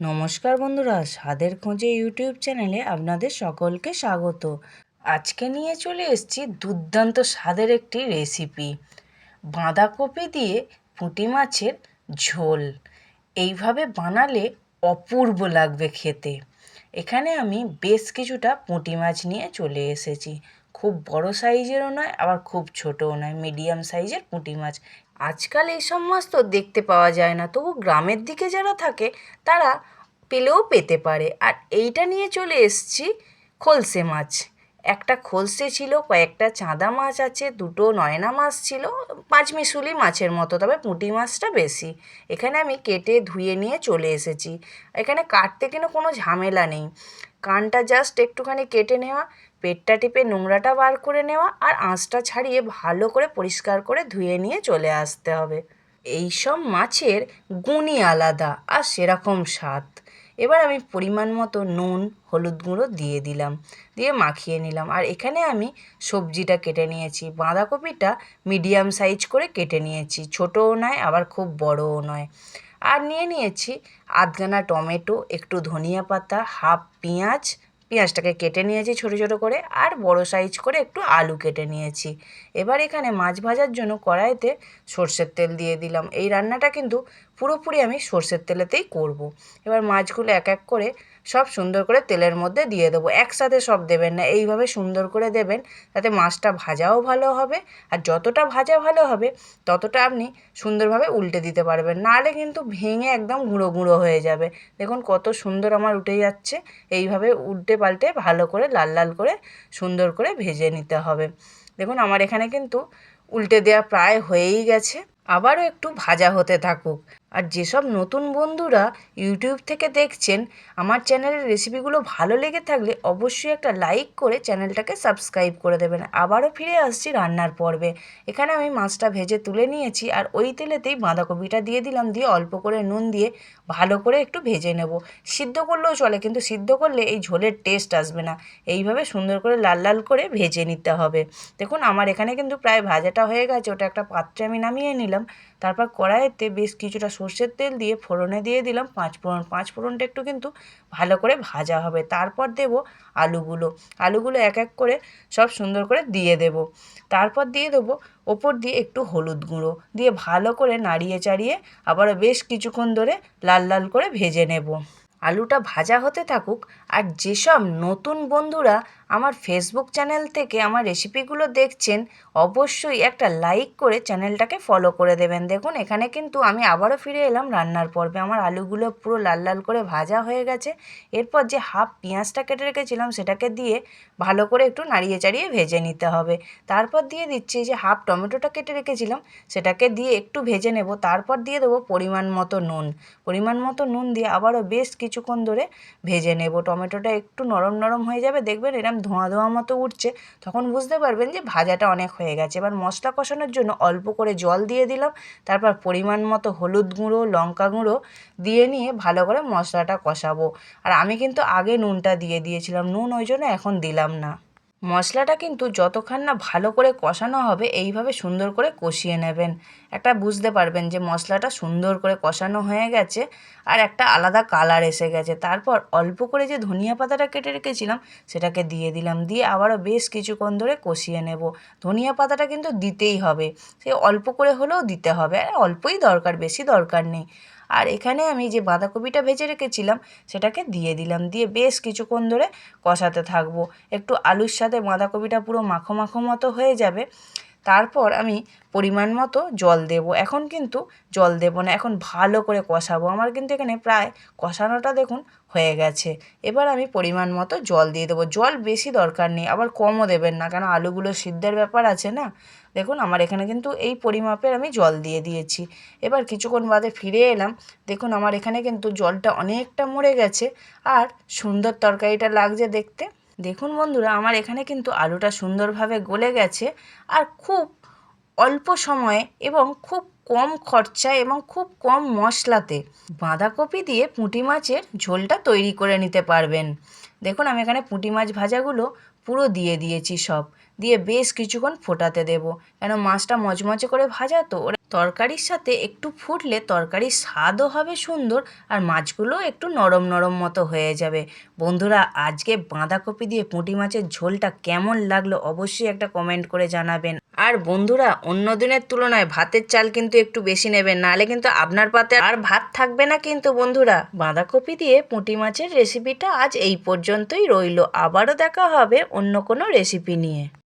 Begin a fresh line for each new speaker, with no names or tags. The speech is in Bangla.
নমস্কার বন্ধুরা, স্বাদের খোঁজে ইউটিউব চ্যানেলে আপনাদের সকলকে স্বাগত। আজকে নিয়ে চলে এসেছি দুর্দান্ত স্বাদের একটি রেসিপি। বাঁধাকপি দিয়ে পুঁটি মাছের ঝোল। এইভাবে বানালে অপূর্ব লাগবে খেতে। এখানে আমি বেশ কিছুটা পুঁটি মাছ নিয়ে চলে এসেছি। খুব বড় সাইজেরও নয়, আবার খুব ছোটও নয় মিডিয়াম সাইজের পুঁটি মাছ। আজকাল এই সব মাছ তো দেখতে পাওয়া যায় না, তবু গ্রামের দিকে যারা থাকে, তারা পেলেও পেতে পারে। আর এইটা নিয়ে চলে এসছি খলসে মাছ। একটা খলসে ছিল, কয়েকটা চাঁদা মাছ আছে, দুটো নয়না মাছ ছিল পাঁচমিশুলি মাছের মতো, তবে পুঁটি মাছটা বেশি। এখানে আমি কেটে ধুয়ে নিয়ে চলে এসেছি। এখানে কাটতে কিন্তু কোনো ঝামেলা নেই। কানটা জাস্ট একটুখানি কেটে নেওয়া পেটটা টিপে নোংরাটা বার করে নেওয়া আর আঁচটা ছাড়িয়ে ভালো করে পরিষ্কার করে ধুয়ে নিয়ে চলে আসতে হবে। এই সব মাছের গুণই আলাদা আর সেরকম স্বাদ। এবার আমি পরিমাণ মতো নুন, হলুদ গুঁড়ো দিয়ে দিলাম, দিয়ে মাখিয়ে নিলাম। আর এখানে আমি সবজিটা কেটে নিয়েছি, বাঁধাকপিটা মিডিয়াম সাইজ করে কেটে নিয়েছি, ছোটোও নয়, আবার খুব বড়ও নয়। আর নিয়ে নিয়েছি আধগানা টমেটো, একটু ধনিয়া পাতা, হাফ পেঁয়াজ পেঁয়াজটাকে কেটে নিয়েছি ছোটো ছোটো করে আর বড় সাইজ করে একটু আলু কেটে নিয়েছি। এবার এখানে মাছ ভাজার জন্য কড়াইতে সর্ষের তেল দিয়ে দিলাম। এই রান্নাটা কিন্তু পুরোপুরি আমি সর্ষের তেলেতেই করব। এবার মাছগুলো এক এক করে সব সুন্দর করে তেলের মধ্যে দিয়ে দেবো। একসাথে সব দেবেন না, এইভাবে সুন্দর করে দেবেন তাতে মাছটা ভাজাও ভালো হবে আর যতটা ভাজা ভালো হবে ততটা আপনি সুন্দরভাবে উল্টে দিতে পারবেন। নাহলে কিন্তু ভেঙে একদম গুঁড়ো গুঁড়ো হয়ে যাবে। দেখুন কত সুন্দর আমার উঠে যাচ্ছে। এইভাবে উল্টে পাল্টে ভালো করে লাল লাল করে সুন্দর করে ভেজে নিতে হবে। দেখুন আমার এখানে কিন্তু উল্টে দেওয়া প্রায় হয়েই গেছে। আবারও একটু ভাজা হতে থাকুক। আর যেসব নতুন বন্ধুরা ইউটিউব থেকে দেখছেন, আমার চ্যানেলের রেসিপিগুলো ভালো লেগে থাকলে অবশ্যই একটা লাইক করে চ্যানেলটাকে সাবস্ক্রাইব করে দেবেন। আবারও ফিরে আসছি রান্নার পর্বে। এখানে আমি মাছটা ভেজে তুলে নিয়েছি আর ওই তেলেতেই বাঁধাকপিটা দিয়ে দিলাম, দিয়ে অল্প করে নুন দিয়ে ভালো করে একটু ভেজে নেব। সিদ্ধ করলেও চলে, কিন্তু সিদ্ধ করলে এই ঝোলের টেস্ট আসবে না। এইভাবে সুন্দর করে লাল লাল করে ভেজে নিতে হবে। দেখুন, আমার এখানে কিন্তু প্রায় ভাজাটা হয়ে গেছে, ওটা একটা পাত্রে আমি নামিয়ে নিলাম। তারপর কড়াইতে বেশ কিছুটা সর্ষের তেল দিয়ে ফোড়নে দিয়ে দিলাম। পাঁচ ফোড়ন, পাঁচ ফোড়নটা একটু কিন্তু ভালো করে ভাজা হবে। তারপর দেব আলুগুলো। আলুগুলো এক এক করে সব সুন্দর করে দিয়ে দেব। তারপর দিয়ে দেবো ওপর দিয়ে একটু হলুদ গুঁড়ো। দিয়ে ভালো করে নাড়িয়ে চাড়িয়ে আবারও বেশ কিছুক্ষণ ধরে লাল লাল করে ভেজে নেব। আলুটা ভাজা হতে থাকুক আর যেসব নতুন বন্ধুরা আমার ফেসবুক চ্যানেল থেকে আমার রেসিপিগুলো দেখছেন, অবশ্যই একটা লাইক করে চ্যানেলটাকে ফলো করে দেবেন। দেখুন, এখানে কিন্তু আমি আবারও ফিরে এলাম রান্নার পর্বে। আমার আলুগুলো পুরো লাল লাল করে ভাজা হয়ে গেছে। এরপর যে হাফ পেঁয়াজটা কেটে রেখেছিলাম, সেটাকে দিয়ে ভালো করে একটু নাড়িয়ে চাড়িয়ে ভেজে নিতে হবে। তারপর দিয়ে দিচ্ছি যে হাফ টমেটোটা কেটে রেখেছিলাম, সেটাকে দিয়ে একটু ভেজে নেব। তারপর দিয়ে দেবো পরিমাণ মতো নুন। পরিমাণ মতো নুন দিয়ে আবারও বেশ কিছুক্ষণ ধরে ভেজে নেব। টমেটোটা একটু নরম নরম হয়ে যাবে। দেখবেন এরম ধোঁয়া ধোঁয়া মতো উঠছে, তখন বুঝতে পারবেন যে ভাজাটা অনেক হয়ে গেছে। এবার মশলা কষানোর জন্য অল্প করে জল দিয়ে দিলাম, তারপর পরিমাণ মতো হলুদ গুঁড়ো, লঙ্কা গুঁড়ো দিয়ে নিয়ে ভালো করে মশলাটা কষাবো। আর আমি কিন্তু আগে নুনটা দিয়ে দিয়েছিলাম, নুন ওই জন্য এখন দিলাম না। মশলাটা কিন্তু যতক্ষণ না ভালো করে কষানো হবে, এইভাবে সুন্দর করে কষিয়ে নেবেন। একটা বুঝতে পারবেন যে মশলাটা সুন্দর করে কষানো হয়ে গেছে আর একটা আলাদা কালার এসে গেছে। তারপর অল্প করে যে ধনিয়া পাতাটা কেটে রেখেছিলাম, সেটাকে দিয়ে দিলাম। দিয়ে আবারও বেশ কিছুক্ষণ ধরে কষিয়ে নেব। ধনিয়া পাতাটা কিন্তু দিতেই হবে। সে অল্প করে হলেও দিতে হবে। আর অল্পই দরকার, বেশি দরকার নেই। আর এখানে আমি যে বাঁধাকপিটা ভেজে রেখেছিলাম, সেটাকে দিয়ে দিলাম। দিয়ে বেশ কিছুক্ষণ ধরে কষাতে থাকব। একটু আলুর সাথে বাঁধাকপিটা পুরো মাখো মাখো মতো হয়ে যাবে। তারপর আমি পরিমাণ মতো জল দেব। এখন কিন্তু জল দেব না, এখন ভালো করে কষাবো। আমার কিন্তু এখানে প্রায় কষানোটা দেখুন হয়ে গেছে। এবার আমি পরিমাণ মতো জল দিয়ে দেবো। জল বেশি দরকার নেই, আবার কমও দেবেন না, কেন আলুগুলো সিদ্ধের ব্যাপার আছে না? দেখুন, আমার এখানে কিন্তু এই পরিমাপের আমি জল দিয়ে দিয়েছি। এবার কিছুক্ষণ বাদে ফিরে এলাম। দেখুন, আমার এখানে কিন্তু জলটা অনেকটা মরে গেছে। আর সুন্দর তরকারিটা লাগছে দেখতে। দেখুন বন্ধুরা, আমার এখানে কিন্তু আলুটা সুন্দরভাবে গলে গেছে আর খুব অল্প সময়ে এবং খুব কম খরচায় এবং খুব কম মশলাতে বাঁধাকপি দিয়ে পুঁটি মাছের ঝোলটা তৈরি করে নিতে পারবেন। দেখুন, আমি এখানে পুঁটি মাছ ভাজাগুলো পুরো দিয়ে দিয়েছি সব। দিয়ে বেশ কিছুক্ষণ ফোটাতে দেবো। কেন, মাছটা মচমচে করে ভাজা তো, ওরা তরকারির সাথে একটু ফুটলে তরকারির স্বাদও হবে সুন্দর আর মাছগুলোও একটু নরম নরম মতো হয়ে যাবে। বন্ধুরা, আজকে বাঁধাকপি দিয়ে পুঁটি মাছের ঝোলটা কেমন লাগল অবশ্যই একটা কমেন্ট করে জানাবেন। আর বন্ধুরা, অন্য দিনের তুলনায় ভাতের চাল কিন্তু একটু বেশি নেবেন নাহলে কিন্তু আপনার পাতে আর ভাত থাকবে না কিন্তু বন্ধুরা। বাঁধাকপি দিয়ে পুঁটি মাছের রেসিপিটা আজ এই পর্যন্তই রইল। আবারও দেখা হবে অন্য কোনো রেসিপি নিয়ে।